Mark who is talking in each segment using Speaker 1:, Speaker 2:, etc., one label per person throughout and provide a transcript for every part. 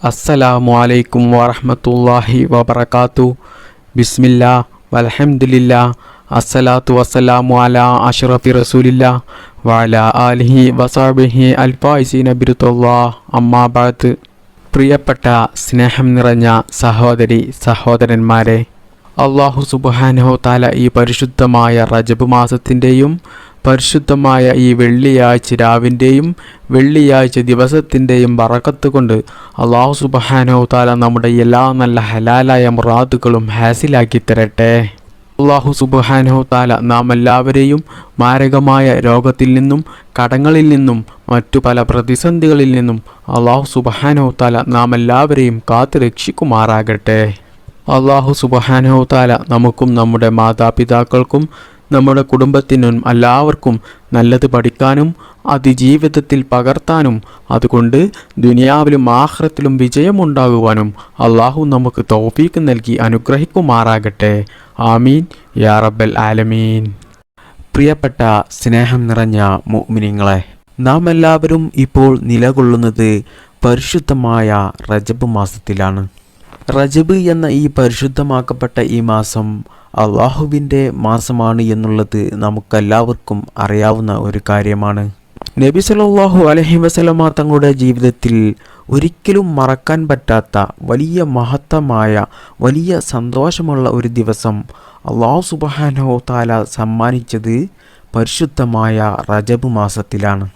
Speaker 1: അസ്സലാമു അലൈക്കും വറഹ്മത്തുള്ളാഹി വബറകാതു ബിസ്മില്ലാ വൽഹംദുലില്ലാ അസ്സലാത്തു വസ്സലാമു അലാ അഷ്റഫി റസൂലില്ല വഅലാ ആലിഹി വസാബിഹി അൽഫായിസി അമ്മാ ബഅദ്. പ്രിയപ്പെട്ട സ്നേഹം നിറഞ്ഞ സഹോദരി സഹോദരന്മാരെ അള്ളാഹു സുബ്ഹാനഹു താല ഈ പരിശുദ്ധമായ റജബ് മാസത്തിന്റെയും പരിശുദ്ധമായ ഈ വെള്ളിയാഴ്ച രാവിന്റെയും വെള്ളിയാഴ്ച ദിവസത്തിന്റെയും വറക്കത്ത് കൊണ്ട് അള്ളാഹു സുബഹാനോ താല നമ്മുടെ എല്ലാ നല്ല ഹലാലായ മുറാദുകളും ഹാസിലാക്കി തരട്ടെ. അള്ളാഹു സുബഹാനോ താല നാം എല്ലാവരെയും മാരകമായ രോഗത്തിൽ നിന്നും കടങ്ങളിൽ നിന്നും മറ്റു പല പ്രതിസന്ധികളിൽ നിന്നും അള്ളാഹു സുബഹാനോ താല നാം എല്ലാവരെയും കാത്തു രക്ഷിക്കുമാറാകട്ടെ. അള്ളാഹു സുബഹാനോ താല നമുക്കും നമ്മുടെ മാതാപിതാക്കൾക്കും നമ്മുടെ കുടുംബത്തിനും എല്ലാവർക്കും നല്ലത് പഠിക്കാനും അതിജീവിതത്തിൽ പകർത്താനും അതുകൊണ്ട് ദുനിയാവിലും ആഹ്റത്തിലും വിജയമുണ്ടാകുവാനും അള്ളാഹു നമുക്ക് തൗഫീക്ക് നൽകി അനുഗ്രഹിക്കുമാറാകട്ടെ. ആമീൻ. യാ റബ്ബൽ ആലമീൻ. പ്രിയപ്പെട്ട സ്നേഹം നിറഞ്ഞ മുഅ്മിനീങ്ങളെ നാം എല്ലാവരും ഇപ്പോൾ നിലകൊള്ളുന്നത് പരിശുദ്ധമായ റജബ് മാസത്തിലാണ്. റജബ് എന്ന ഈ പരിശുദ്ധമാക്കപ്പെട്ട ഈ മാസം അള്ളാഹുവിന്റെ മാസമാണ് എന്നുള്ളത് നമുക്കെല്ലാവർക്കും അറിയാവുന്ന ഒരു കാര്യമാണ്. നബി സലാഹു അലഹി വസല്ലമ തങ്ങളുടെ ജീവിതത്തിൽ ഒരിക്കലും മറക്കാൻ പറ്റാത്ത വലിയ മഹത്തമായ വലിയ സന്തോഷമുള്ള ഒരു ദിവസം അള്ളാഹു സുബ്ഹാനഹു താല സമ്മാനിച്ചത് പരിശുദ്ധമായ റജബ് മാസത്തിലാണ്.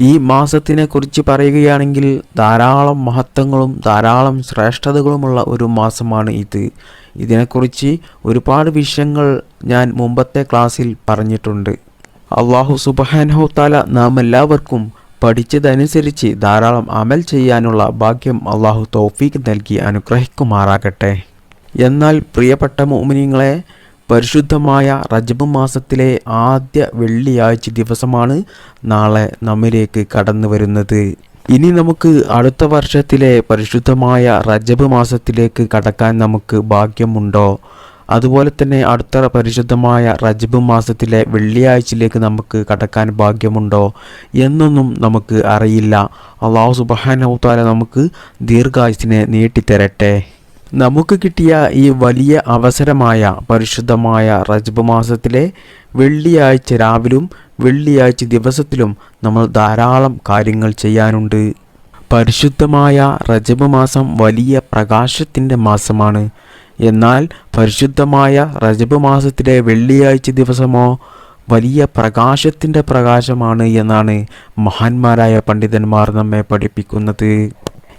Speaker 1: ഈ മാസത്തിനെ കുറിച്ച് പറയുകയാണെങ്കിൽ ധാരാളം മഹത്വങ്ങളും ധാരാളം ശ്രേഷ്ഠതകളുമുള്ള ഒരു മാസമാണ് ഇത്. ഇതിനെക്കുറിച്ച് ഒരുപാട് വിഷയങ്ങൾ ഞാൻ മുമ്പത്തെ ക്ലാസ്സിൽ പറഞ്ഞിട്ടുണ്ട്. അള്ളാഹു സുബഹാനഹു താല നാം എല്ലാവർക്കും പഠിച്ചതനുസരിച്ച് ധാരാളം അമൽ ചെയ്യാനുള്ള ഭാഗ്യം അള്ളാഹു തൗഫീക്ക് നൽകി അനുഗ്രഹിക്കുമാറാകട്ടെ. എന്നാൽ പ്രിയപ്പെട്ട മോമിനിങ്ങളെ പരിശുദ്ധമായ റജബ് മാസത്തിലെ ആദ്യ വെള്ളിയാഴ്ച ദിവസമാണ് നാളെ നമ്മിലേക്ക് കടന്നു വരുന്നത്. ഇനി നമുക്ക് അടുത്ത വർഷത്തിലെ പരിശുദ്ധമായ റജബ് മാസത്തിലേക്ക് കടക്കാൻ നമുക്ക് ഭാഗ്യമുണ്ടോ? അതുപോലെ തന്നെ അടുത്ത പരിശുദ്ധമായ റജബ് മാസത്തിലെ വെള്ളിയാഴ്ചയിലേക്ക് നമുക്ക് കടക്കാൻ ഭാഗ്യമുണ്ടോ എന്നൊന്നും നമുക്ക് അറിയില്ല. അള്ളാഹു സുബാനൗത്താല നമുക്ക് ദീർഘായുസിനെ നീട്ടിത്തരട്ടെ. നമുക്ക് കിട്ടിയ ഈ വലിയ അവസരമായ പരിശുദ്ധമായ റജബ് മാസത്തിലെ വെള്ളിയാഴ്ച രാവിലും വെള്ളിയാഴ്ച ദിവസത്തിലും നമ്മൾ ധാരാളം കാര്യങ്ങൾ ചെയ്യാനുണ്ട്. പരിശുദ്ധമായ റജബ് മാസം വലിയ പ്രകാശത്തിന്റെ മാസമാണ്. എന്നാൽ പരിശുദ്ധമായ റജബ് മാസത്തിലെ വെള്ളിയാഴ്ച ദിവസമോ വലിയ പ്രകാശത്തിന്റെ പ്രകാശമാണ് എന്നാണ് മഹാന്മാരായ പണ്ഡിതന്മാർ നമ്മെ പഠിപ്പിക്കുന്നത്.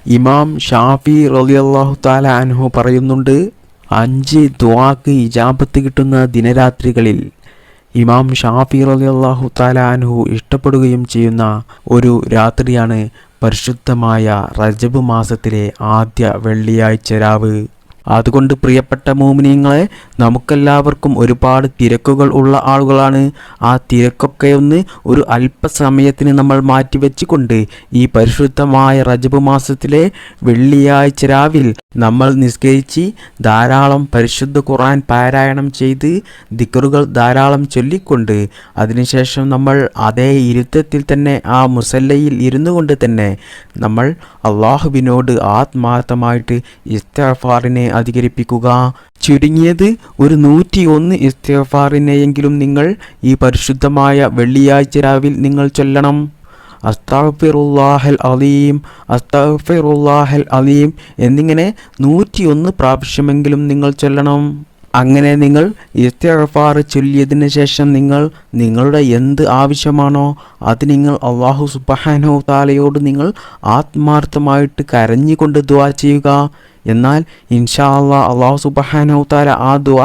Speaker 1: ഇമാം ഷാഫി റളിയല്ലാഹു താല അൻഹു പറയുന്നുണ്ട് അഞ്ച് ദ്വാക്ക് ഇജാബത്ത് കിട്ടുന്ന ദിനരാത്രികളിൽ ഇമാം ഷാഫി റളിയല്ലാഹു താല അൻഹു ഇഷ്ടപ്പെടുകയും ചെയ്യുന്ന ഒരു രാത്രിയാണ് പരിശുദ്ധമായ റജബ് മാസത്തിലെ ആദ്യ വെള്ളിയാഴ്ച രാവ്. അതുകൊണ്ട് പ്രിയപ്പെട്ട മോമിനിയങ്ങളെ നമുക്കെല്ലാവർക്കും ഒരുപാട് തിരക്കുകൾ ഉള്ള ആളുകളാണ്. ആ തിരക്കൊക്കെ ഒന്ന് ഒരു അല്പസമയത്തിന് നമ്മൾ മാറ്റിവെച്ചുകൊണ്ട് ഈ പരിശുദ്ധമായ റജബ് മാസത്തിലെ വെള്ളിയാഴ്ച രാവിൽ നമ്മൾ നിസ്കരിച്ച് ധാരാളം പരിശുദ്ധ ഖുർആൻ പാരായണം ചെയ്ത് ദിക്കറുകൾ ധാരാളം ചൊല്ലിക്കൊണ്ട് അതിനുശേഷം നമ്മൾ അതേ ഇരുത്തത്തിൽ തന്നെ ആ മുസല്ലയിൽ ഇരുന്നു കൊണ്ട് തന്നെ നമ്മൾ അള്ളാഹുവിനോട് ആത്മാർത്ഥമായിട്ട് ഇസ്തഫാറിനെ അധികരിപ്പിക്കുക ചുരുങ്ങിയത് ഒരു നൂറ്റി ഒന്ന് ഇസ്തഫാറിനെയെങ്കിലും നിങ്ങൾ ഈ പരിശുദ്ധമായ വെള്ളിയാഴ്ച രാവിൽ നിങ്ങൾ ചൊല്ലണം. അസ്താഫിറുല്ലാഹൽ അലീം അസ്താഫിറുല്ലാഹൽ അലീം എന്നിങ്ങനെ നൂറ്റിയൊന്ന് പ്രാവശ്യമെങ്കിലും നിങ്ങൾ ചൊല്ലണം. അങ്ങനെ നിങ്ങൾ ഇസ്തിഗ്ഫാർ ചൊല്ലിയതിന് ശേഷം നിങ്ങൾ നിങ്ങളുടെ എന്ത് ആവശ്യമാണോ അത് നിങ്ങൾ അള്ളാഹു സുബഹാനോ താലയോട് നിങ്ങൾ ആത്മാർത്ഥമായിട്ട് കരഞ്ഞുകൊണ്ട് ദ്വാ ചെയ്യുക. എന്നാൽ ഇൻഷാ അള്ളാഹ് അള്ളാഹു സുബഹാനഹുത്താല താല ആ ദുവ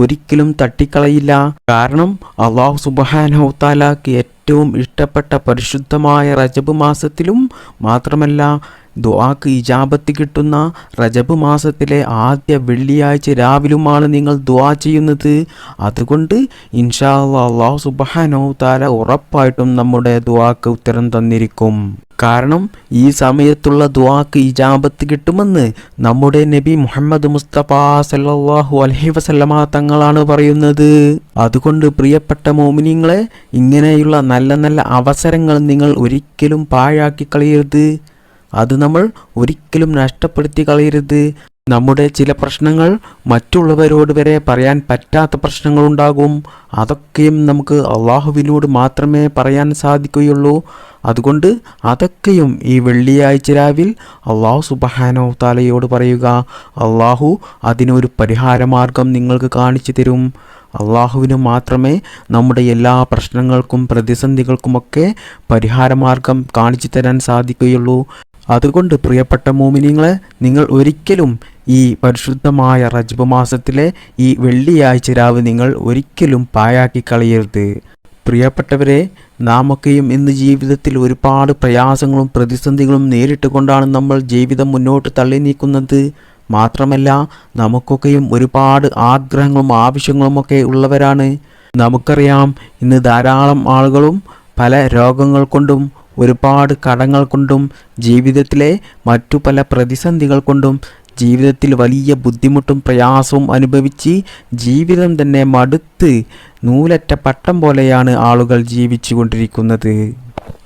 Speaker 1: ഒരിക്കലും തട്ടിക്കളയില്ല. കാരണം അള്ളാഹു സുബഹാനോ താലാക്ക് ഏറ്റവും ഇഷ്ടപ്പെട്ട പരിശുദ്ധമായ റജബ് മാസത്തിലും മാത്രമല്ല ദുആക്ക് ഇജാബത്ത് കിട്ടുന്ന റജബ് മാസത്തിലെ ആദ്യ വെള്ളിയാഴ്ച രാവിലുമാണ് നിങ്ങൾ ദുആ ചെയ്യുന്നത്. അതുകൊണ്ട് ഇൻഷാ അള്ളാഹു സുബഹാനോ താല ഉറപ്പായിട്ടും നമ്മുടെ ദുആക്ക് ഉത്തരം തന്നിരിക്കും. കാരണം ഈ സമയത്തുള്ള ദുആക്ക് ഇജാബത്ത് കിട്ടുമെന്ന് നമ്മുടെ നബി മുഹമ്മദ് മുസ്തഫ സല്ലാഹു അലഹി വസല്ലമ തങ്ങളാണ് പറയുന്നത്. അതുകൊണ്ട് പ്രിയപ്പെട്ട മോമിനിങ്ങളെ ഇങ്ങനെയുള്ള നല്ല നല്ല അവസരങ്ങൾ നിങ്ങൾ ഒരിക്കലും പാഴാക്കി കളയരുത്. അത് നമ്മൾ ഒരിക്കലും നഷ്ടപ്പെടുത്തി കളയരുത്. നമ്മുടെ ചില പ്രശ്നങ്ങൾ മറ്റുള്ളവരോട് വരെ പറയാൻ പറ്റാത്ത പ്രശ്നങ്ങളുണ്ടാകും. അതൊക്കെയും നമുക്ക് അള്ളാഹുവിനോട് മാത്രമേ പറയാൻ സാധിക്കുകയുള്ളൂ. അതുകൊണ്ട് അതൊക്കെയും ഈ വെള്ളിയാഴ്ച രാവിൽ അള്ളാഹു സുബഹാനോ താലയോട് പറയുക. അള്ളാഹു അതിനൊരു പരിഹാരമാർഗം നിങ്ങൾക്ക് കാണിച്ചു തരും. അള്ളാഹുവിന് മാത്രമേ നമ്മുടെ എല്ലാ പ്രശ്നങ്ങൾക്കും പ്രതിസന്ധികൾക്കുമൊക്കെ പരിഹാരമാർഗം കാണിച്ചു തരാൻ സാധിക്കുകയുള്ളൂ. അതുകൊണ്ട് പ്രിയപ്പെട്ട മോമിനിങ്ങളെ നിങ്ങൾ ഒരിക്കലും ഈ പരിശുദ്ധമായ റജ്ബ് മാസത്തിലെ ഈ വെള്ളിയാഴ്ച രാവ് നിങ്ങൾ ഒരിക്കലും പായാക്കി കളയരുത്. പ്രിയപ്പെട്ടവരെ നാമൊക്കെയും ഇന്ന് ജീവിതത്തിൽ ഒരുപാട് പ്രയാസങ്ങളും പ്രതിസന്ധികളും നേരിട്ട് കൊണ്ടാണ് നമ്മൾ ജീവിതം മുന്നോട്ട് തള്ളി നീക്കുന്നത്. മാത്രമല്ല നമുക്കൊക്കെയും ഒരുപാട് ആഗ്രഹങ്ങളും ആവശ്യങ്ങളുമൊക്കെ ഉള്ളവരാണ്. നമുക്കറിയാം ഇന്ന് ധാരാളം ആളുകളും പല രോഗങ്ങൾ കൊണ്ടും ഒരുപാട് കടങ്ങൾ കൊണ്ടും ജീവിതത്തിലെ മറ്റു പല പ്രതിസന്ധികൾ കൊണ്ടും ജീവിതത്തിൽ വലിയ ബുദ്ധിമുട്ടും പ്രയാസവും അനുഭവിച്ച് ജീവിതം തന്നെ മടുത്ത് നൂലറ്റ പട്ടം പോലെയാണ് ആളുകൾ ജീവിച്ചു കൊണ്ടിരിക്കുന്നത്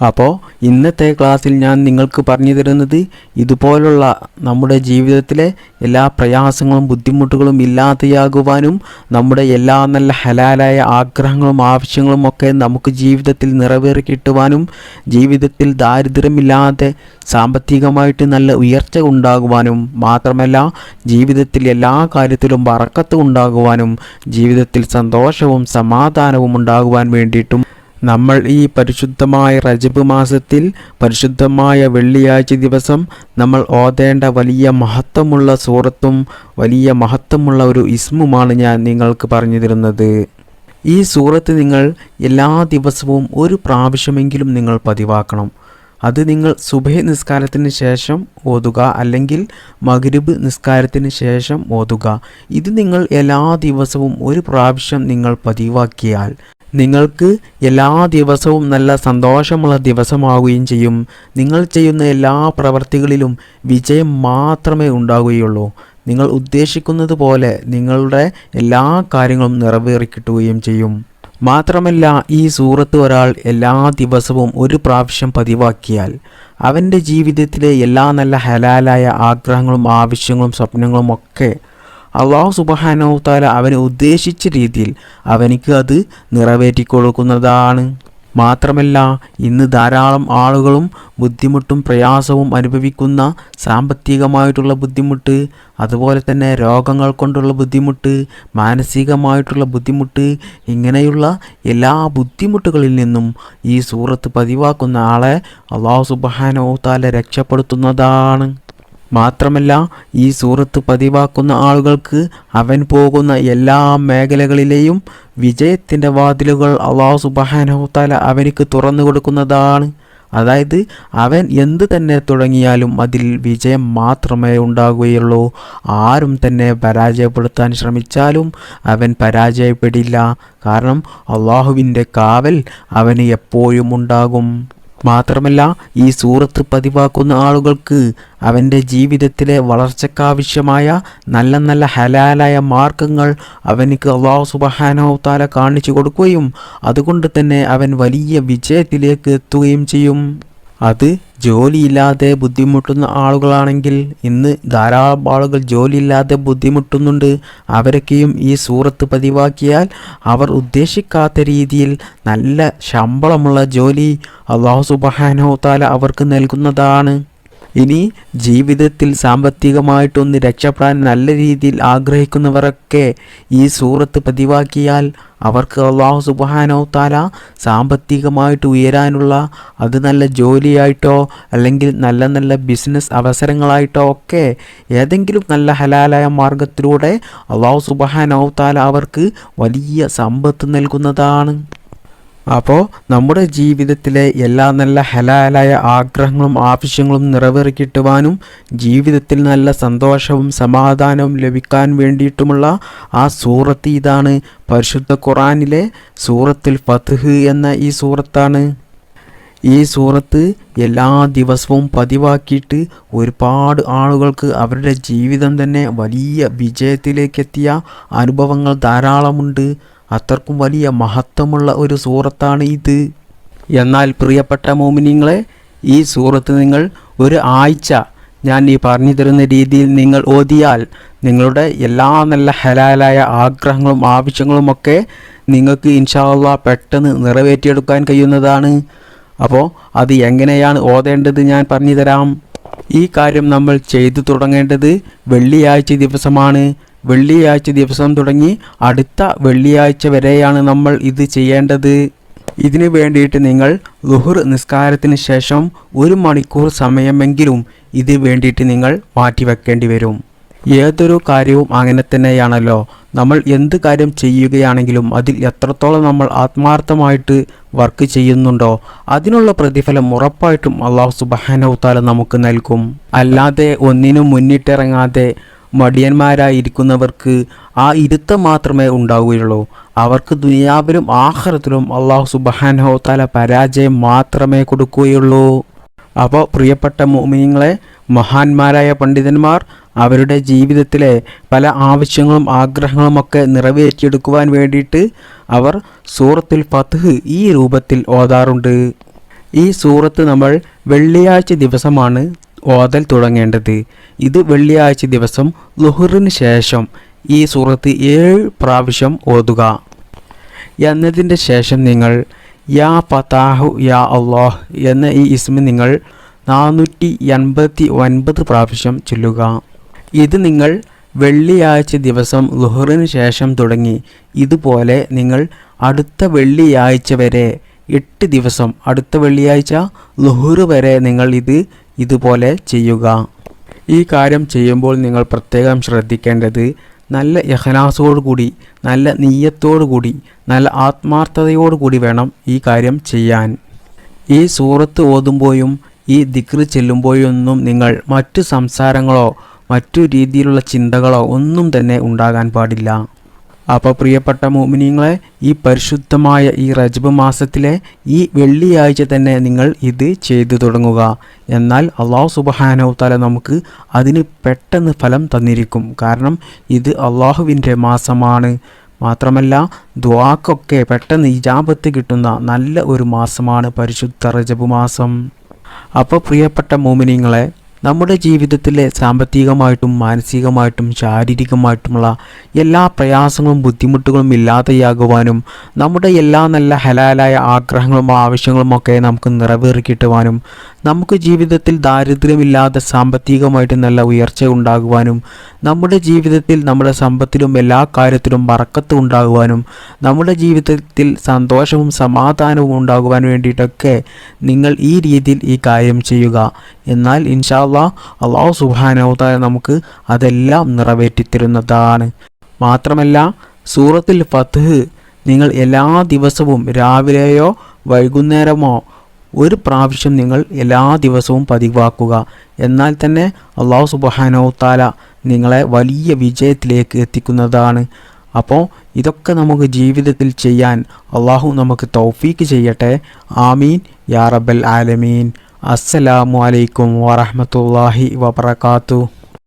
Speaker 1: അപ്പോൾ ഇന്നത്തെ ക്ലാസ്സിൽ ഞാൻ നിങ്ങൾക്ക് പറഞ്ഞു തരുന്നത് ഇതുപോലുള്ള നമ്മുടെ ജീവിതത്തിലെ എല്ലാ പ്രയാസങ്ങളും ബുദ്ധിമുട്ടുകളും ഇല്ലാതെയാകുവാനും നമ്മുടെ എല്ലാ നല്ല ഹലാലായ ആഗ്രഹങ്ങളും ആവശ്യങ്ങളും ഒക്കെ നമുക്ക് ജീവിതത്തിൽ നിറവേറി കിട്ടുവാനും ജീവിതത്തിൽ ദാരിദ്ര്യമില്ലാതെ സാമ്പത്തികമായിട്ട് നല്ല ഉയർച്ച ഉണ്ടാകുവാനും മാത്രമല്ല ജീവിതത്തിൽ എല്ലാ കാര്യത്തിലും വറക്കത്ത് ഉണ്ടാകുവാനും ജീവിതത്തിൽ സന്തോഷവും സമാധാനവും ഉണ്ടാകുവാൻ വേണ്ടിയിട്ടും നമ്മൾ ഈ പരിശുദ്ധമായ റജബ് മാസത്തിൽ പരിശുദ്ധമായ വെള്ളിയാഴ്ച ദിവസം നമ്മൾ ഓതേണ്ട വലിയ മഹത്വമുള്ള സൂറത്തും വലിയ മഹത്വമുള്ള ഒരു ഇസ്മുമാണ് ഞാൻ നിങ്ങൾക്ക് പറഞ്ഞു തരുന്നത്. ഈ സൂറത്ത് നിങ്ങൾ എല്ലാ ദിവസവും ഒരു പ്രാവശ്യമെങ്കിലും നിങ്ങൾ പതിവാക്കണം. അത് നിങ്ങൾ സുബഹ നിസ്കാരത്തിന് ശേഷം ഓതുക അല്ലെങ്കിൽ മഗ്രിബ് നിസ്കാരത്തിന് ശേഷം ഓതുക. ഇത് നിങ്ങൾ എല്ലാ ദിവസവും ഒരു പ്രാവശ്യം നിങ്ങൾ പതിവാക്കിയാൽ നിങ്ങൾക്ക് എല്ലാ ദിവസവും നല്ല സന്തോഷമുള്ള ദിവസമാവുകയും ചെയ്യും. നിങ്ങൾ ചെയ്യുന്ന എല്ലാ പ്രവർത്തികളിലും വിജയം മാത്രമേ ഉണ്ടാവുകയുള്ളൂ. നിങ്ങൾ ഉദ്ദേശിക്കുന്നത് പോലെ നിങ്ങളുടെ എല്ലാ കാര്യങ്ങളും നിറവേറി കിട്ടുകയും ചെയ്യും. മാത്രമല്ല ഈ സൂറത്ത് ഒരാൾ എല്ലാ ദിവസവും ഒരു പ്രാവശ്യം പതിവാക്കിയാൽ അവന്റെ ജീവിതത്തിലെ എല്ലാ നല്ല ഹലാലായ ആഗ്രഹങ്ങളും ആവശ്യങ്ങളും സ്വപ്നങ്ങളും ഒക്കെ അള്ളാഹു സുബഹാനോ താല അവന് ഉദ്ദേശിച്ച രീതിയിൽ അവനിക്ക് അത് നിറവേറ്റിക്കൊടുക്കുന്നതാണ് മാത്രമല്ല ഇന്ന് ധാരാളം ആളുകളും ബുദ്ധിമുട്ടും പ്രയാസവും അനുഭവിക്കുന്ന സാമ്പത്തികമായിട്ടുള്ള ബുദ്ധിമുട്ട് അതുപോലെ തന്നെ രോഗങ്ങൾ കൊണ്ടുള്ള ബുദ്ധിമുട്ട് മാനസികമായിട്ടുള്ള ബുദ്ധിമുട്ട് ഇങ്ങനെയുള്ള എല്ലാ ബുദ്ധിമുട്ടുകളിൽ നിന്നും ഈ സൂറത്ത് പതിവാക്കുന്ന ആളെ അള്ളാഹു സുബാനോ താല രക്ഷപ്പെടുത്തുന്നതാണ്. മാത്രമല്ല ഈ സൂറത്ത് പതിവാക്കുന്ന ആളുകൾക്ക് അവൻ പോകുന്ന എല്ലാ മേഖലകളിലെയും വിജയത്തിന്റെ വാതിലുകൾ അള്ളാഹു സുബാനഹുത്താല അവനിക്ക് തുറന്നു കൊടുക്കുന്നതാണ്. അതായത് അവൻ എന്ത് തന്നെ തുടങ്ങിയാലും അതിൽ വിജയം മാത്രമേ ഉണ്ടാകുകയുള്ളൂ. ആരും തന്നെ പരാജയപ്പെടുത്താൻ ശ്രമിച്ചാലും അവൻ പരാജയപ്പെടില്ല. കാരണം അള്ളാഹുവിന്റെ കാവൽ അവന് എപ്പോഴും ഉണ്ടാകും. മാത്രമല്ല ഈ സൂറത്ത് പതിവാക്കുന്ന ആളുകൾക്ക് അവന്റെ ജീവിതത്തിലെ വളർച്ചയ്ക്കാവശ്യമായ നല്ല നല്ല ഹലാലായ മാർഗങ്ങൾ അവനിക്ക് അള്ളാഹു സുബഹാനോ താല കാണിച്ചു കൊടുക്കുകയും അതുകൊണ്ട് തന്നെ അവൻ വലിയ വിജയത്തിലേക്ക് എത്തുകയും ചെയ്യും. അത് ജോലിയില്ലാതെ ബുദ്ധിമുട്ടുന്ന ആളുകളാണെങ്കിൽ ഇന്ന് ധാരാളം ആളുകൾ ജോലിയില്ലാതെ ബുദ്ധിമുട്ടുന്നുണ്ട്. അവരൊക്കെയും ഈ സൂറത്ത് പതിവാക്കിയാൽ അവർ ഉദ്ദേശിക്കാത്ത രീതിയിൽ നല്ല ശമ്പളമുള്ള ജോലി അള്ളാഹു സുബഹാനോ താല അവർക്ക് നൽകുന്നതാണ്. ഇനി ജീവിതത്തിൽ സാമ്പത്തികമായിട്ടൊന്ന് രക്ഷപ്പെടാൻ നല്ല രീതിയിൽ ആഗ്രഹിക്കുന്നവരൊക്കെ ഈ സൂറത്ത് പതിവാക്കിയാൽ അവർക്ക് അള്ളാഹു സുബാനോ താല സാമ്പത്തികമായിട്ട് ഉയരാനുള്ള അത് നല്ല ജോലിയായിട്ടോ അല്ലെങ്കിൽ നല്ല നല്ല ബിസിനസ് അവസരങ്ങളായിട്ടോ ഒക്കെ ഏതെങ്കിലും നല്ല ഹലാലായ മാർഗത്തിലൂടെ അള്ളാഹു സുബാനോ താല അവർക്ക് വലിയ സമ്പത്ത് നൽകുന്നതാണ്. അപ്പോൾ നമ്മുടെ ജീവിതത്തിലെ എല്ലാ നല്ല ഹലാലായ ആഗ്രഹങ്ങളും ആവശ്യങ്ങളും നിറവേറി കിട്ടുവാനും ജീവിതത്തിൽ നല്ല സന്തോഷവും സമാധാനവും ലഭിക്കാൻ വേണ്ടിയിട്ടുമുള്ള ആ സൂറത്ത് ഇതാണ്. പരിശുദ്ധ ഖുറാനിലെ സൂറത്തിൽ ഫത്ഹ് എന്ന ഈ സൂറത്താണ്. ഈ സൂറത്ത് എല്ലാ ദിവസവും പതിവാക്കിയിട്ട് ഒരുപാട് ആളുകൾക്ക് അവരുടെ ജീവിതം തന്നെ വലിയ വിജയത്തിലേക്കെത്തിയ അനുഭവങ്ങൾ ധാരാളമുണ്ട്. അത്രക്കും വലിയ മഹത്വമുള്ള ഒരു സൂറത്താണ് ഇത് എന്നാൽ പ്രിയപ്പെട്ട മോമിനിങ്ങളെ ഈ സൂറത്ത് നിങ്ങൾ ഒരു ആഴ്ച ഞാൻ ഈ പറഞ്ഞു തരുന്ന രീതിയിൽ നിങ്ങൾ ഓതിയാൽ നിങ്ങളുടെ എല്ലാ നല്ല ഹലാലായ ആഗ്രഹങ്ങളും ആവശ്യങ്ങളുമൊക്കെ നിങ്ങൾക്ക് ഇൻഷാല്ല പെട്ടെന്ന് നിറവേറ്റിയെടുക്കാൻ കഴിയുന്നതാണ്. അപ്പോൾ അത് എങ്ങനെയാണ് ഓതേണ്ടത് ഞാൻ പറഞ്ഞു തരാം ഈ കാര്യം നമ്മൾ ചെയ്തു തുടങ്ങേണ്ടത് വെള്ളിയാഴ്ച ദിവസമാണ്. വെള്ളിയാഴ്ച ദിവസം തുടങ്ങി അടുത്ത വെള്ളിയാഴ്ച വരെയാണ് നമ്മൾ ഇത് ചെയ്യേണ്ടത്. ഇതിനു വേണ്ടിയിട്ട് നിങ്ങൾ ലുഹുർ നിസ്കാരത്തിന് ശേഷം ഒരു മണിക്കൂർ സമയമെങ്കിലും ഇത് വേണ്ടിയിട്ട് നിങ്ങൾ മാറ്റിവെക്കേണ്ടി വരും. ഏതൊരു കാര്യവും അങ്ങനെ തന്നെയാണല്ലോ. നമ്മൾ എന്ത് കാര്യം ചെയ്യുകയാണെങ്കിലും അതിൽ എത്രത്തോളം നമ്മൾ ആത്മാർത്ഥമായിട്ട് വർക്ക് ചെയ്യുന്നുണ്ടോ അതിനുള്ള പ്രതിഫലം ഉറപ്പായിട്ടും അള്ളാഹു സുബാനവുത്താല നമുക്ക് നൽകും. അല്ലാതെ ഒന്നിനും മുന്നിട്ടിറങ്ങാതെ മടിയന്മാരായിരിക്കുന്നവർക്ക് ആ ഇരുത്തം മാത്രമേ ഉണ്ടാവുകയുള്ളൂ. അവർക്ക് ദുനിയാവിലും ആഹ്റത്തിലും അള്ളാഹു സുബാനഹോത്താല പരാജയം മാത്രമേ കൊടുക്കുകയുള്ളൂ. അപ്പോൾ പ്രിയപ്പെട്ട മോമിനിങ്ങളെ മഹാന്മാരായ പണ്ഡിതന്മാർ അവരുടെ ജീവിതത്തിലെ പല ആവശ്യങ്ങളും ആഗ്രഹങ്ങളുമൊക്കെ നിറവേറ്റിയെടുക്കുവാൻ വേണ്ടിയിട്ട് അവർ സൂറത്തിൽ ഫത്ഹ് ഈ രൂപത്തിൽ ഓതാറുണ്ട്. ഈ സൂറത്ത് നമ്മൾ വെള്ളിയാഴ്ച ദിവസമാണ് ഓതൽ തുടങ്ങേണ്ടത്. ഇത് വെള്ളിയാഴ്ച ദിവസം ലുഹറിന് ശേഷം ഈ സൂറത്ത് ഏഴ് പ്രാവശ്യം ഓതുക. എന്നതിന്റെ ശേഷം നിങ്ങൾ യാ പതാഹു യാ അള്ളാഹ് എന്ന ഈ ഇസ്മ നിങ്ങൾ നാനൂറ്റി എൺപത്തി ഒൻപത് പ്രാവശ്യം ചൊല്ലുക. ഇത് നിങ്ങൾ വെള്ളിയാഴ്ച ദിവസം ലുഹറിന് ശേഷം തുടങ്ങി. ഇതുപോലെ നിങ്ങൾ അടുത്ത വെള്ളിയാഴ്ച വരെ എട്ട് ദിവസം അടുത്ത വെള്ളിയാഴ്ച ലുഹറ് വരെ നിങ്ങൾ ഇത് ഇതുപോലെ ചെയ്യുക. ഈ കാര്യം ചെയ്യുമ്പോൾ നിങ്ങൾ പ്രത്യേകം ശ്രദ്ധിക്കേണ്ടത് നല്ല കൂടി നല്ല നീയത്തോടുകൂടി നല്ല ആത്മാർത്ഥതയോടുകൂടി വേണം ഈ കാര്യം ചെയ്യാൻ. ഈ സൂറത്ത് ഓതുമ്പോഴും ഈ ദിക്റ് ചെല്ലുമ്പോഴൊന്നും നിങ്ങൾ മറ്റു സംസാരങ്ങളോ മറ്റു രീതിയിലുള്ള ചിന്തകളോ ഒന്നും തന്നെ ഉണ്ടാകാൻ പാടില്ല. അപ്പോൾ പ്രിയപ്പെട്ട മോമിനിങ്ങളെ ഈ പരിശുദ്ധമായ ഈ റജബ് മാസത്തിലെ ഈ വെള്ളിയാഴ്ച തന്നെ നിങ്ങൾ ഇത് ചെയ്തു തുടങ്ങുക. എന്നാൽ അള്ളാഹു സുബഹാനോ തല നമുക്ക് അതിന് പെട്ടെന്ന് ഫലം തന്നിരിക്കും. കാരണം ഇത് അള്ളാഹുവിന്റെ മാസമാണ്. മാത്രമല്ല ദ്വാക്കൊക്കെ പെട്ടെന്ന് ഇജാബത്ത് കിട്ടുന്ന നല്ല ഒരു മാസമാണ് പരിശുദ്ധ റജബ് മാസം. അപ്പോൾ പ്രിയപ്പെട്ട മോമിനിങ്ങളെ നമ്മുടെ ജീവിതത്തിലെ സാമ്പത്തികമായിട്ടും മാനസികമായിട്ടും ശാരീരികമായിട്ടുമുള്ള എല്ലാ പ്രയാസങ്ങളും ബുദ്ധിമുട്ടുകളും ഇല്ലാതെയാകുവാനും നമ്മുടെ എല്ലാ നല്ല ഹലാലായ ആഗ്രഹങ്ങളും ആവശ്യങ്ങളും ഒക്കെ നമുക്ക് നിറവേറി നമുക്ക് ജീവിതത്തിൽ ദാരിദ്ര്യമില്ലാതെ സാമ്പത്തികമായിട്ട് നല്ല ഉയർച്ച ഉണ്ടാകുവാനും നമ്മുടെ ജീവിതത്തിൽ നമ്മുടെ സമ്പത്തിലും എല്ലാ കാര്യത്തിലും വറക്കത്ത് ഉണ്ടാകുവാനും നമ്മുടെ ജീവിതത്തിൽ സന്തോഷവും സമാധാനവും ഉണ്ടാകുവാൻ വേണ്ടിയിട്ടൊക്കെ നിങ്ങൾ ഈ രീതിയിൽ ഈ കാര്യം ചെയ്യുക. എന്നാൽ ഇൻഷാല്ലാ അള്ളാഹു സുബാനവതാര നമുക്ക് അതെല്ലാം നിറവേറ്റിത്തരുന്നതാണ്. മാത്രമല്ല സൂറത്തിൽ ഫത്ത് നിങ്ങൾ എല്ലാ ദിവസവും രാവിലെയോ വൈകുന്നേരമോ ഒരു പ്രാവശ്യം നിങ്ങൾ എല്ലാ ദിവസവും പതിവാക്കുക. എന്നാൽ തന്നെ അള്ളാഹു താല നിങ്ങളെ വലിയ വിജയത്തിലേക്ക് എത്തിക്കുന്നതാണ്. അപ്പോൾ ഇതൊക്കെ നമുക്ക് ജീവിതത്തിൽ ചെയ്യാൻ അള്ളാഹു നമുക്ക് തൗഫീക്ക് ചെയ്യട്ടെ. ആമീൻ. യാ റബ്ബൽ ആലമീൻ. അസ്സലാമു അലൈക്കും വറഹമത്തല്ലാഹി വബർക്കാത്തു